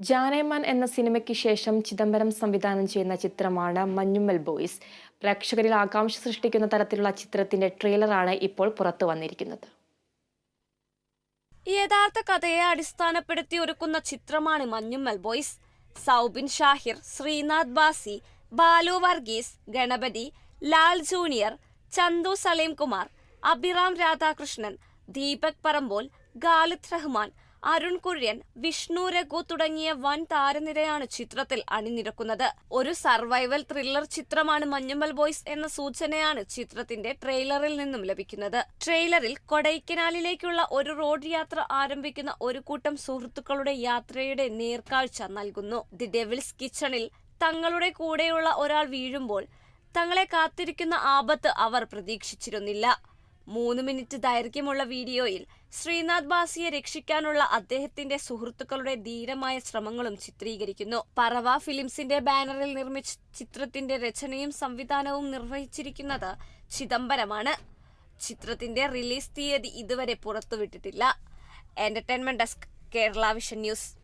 ജാനേമാൻ എന്ന സിനിമയ്ക്ക് ശേഷം ചിദംബരം സംവിധാനം ചെയ്യുന്ന ചിത്രമാണ് മഞ്ഞുമ്മൽ ബോയ്സ്. പ്രേക്ഷകരിൽ ആകാംക്ഷ സൃഷ്ടിക്കുന്ന തരത്തിലുള്ള ചിത്രത്തിന്റെ ട്രെയിലറാണ് ഇപ്പോൾ പുറത്തു വന്നിരിക്കുന്നത്. യഥാർത്ഥ കഥയെ അടിസ്ഥാനപ്പെടുത്തി ഒരുക്കുന്ന ചിത്രമാണ് മഞ്ഞുമ്മൽ ബോയ്സ്. സൗബിൻ ഷാഹിർ ശ്രീനാഥ് ബാസി ബാലു വർഗീസ് ഗണപതി ലാൽ ജൂനിയർ ചന്തു സലീം കുമാർ അഭിറാം രാധാകൃഷ്ണൻ ദീപക് പറമ്പോൾ ഗാലിദ് റഹ്മാൻ അരുൺ കുര്യൻ വിഷ്ണു രഘു തുടങ്ങിയ വൻ താരനിരയാണ് ചിത്രത്തിൽ അണിനിരക്കുന്നത്. ഒരു സർവൈവൽ ത്രില്ലർ ചിത്രമാണ് മഞ്ഞുമ്മൽ ബോയ്സ് എന്ന സൂചനയാണ് ചിത്രത്തിന്റെ ട്രെയിലറിൽ നിന്നും ലഭിക്കുന്നത്. ട്രെയിലറിൽ കൊടൈക്കനാലിലേക്കുള്ള ഒരു റോഡ് യാത്ര ആരംഭിക്കുന്ന ഒരു കൂട്ടം സുഹൃത്തുക്കളുടെ യാത്രയുടെ നേർക്കാഴ്ച നൽകുന്നു. ദി ഡെവിൾസ് കിച്ചണിൽ തങ്ങളുടെ കൂടെയുള്ള ഒരാൾ വീഴുമ്പോൾ തങ്ങളെ കാത്തിരിക്കുന്ന ആപത്ത് അവർ പ്രതീക്ഷിച്ചിരുന്നില്ല. മൂന്ന് മിനിറ്റ് ദൈർഘ്യമുള്ള വീഡിയോയിൽ ശ്രീനാഥ് ബാസിയെ രക്ഷിക്കാനുള്ള അദ്ദേഹത്തിന്റെ സുഹൃത്തുക്കളുടെ ധീരമായ ശ്രമങ്ങളും ചിത്രീകരിക്കുന്നു. പറവ ഫിലിംസിന്റെ ബാനറിൽ നിർമ്മിച്ച ചിത്രത്തിന്റെ രചനയും സംവിധാനവും നിർവഹിച്ചിരിക്കുന്നത് ചിദംബരമാണ്. ചിത്രത്തിന്റെ റിലീസ് തീയതി ഇതുവരെ പുറത്തുവിട്ടിട്ടില്ല. Entertainment desk Kerala vision news.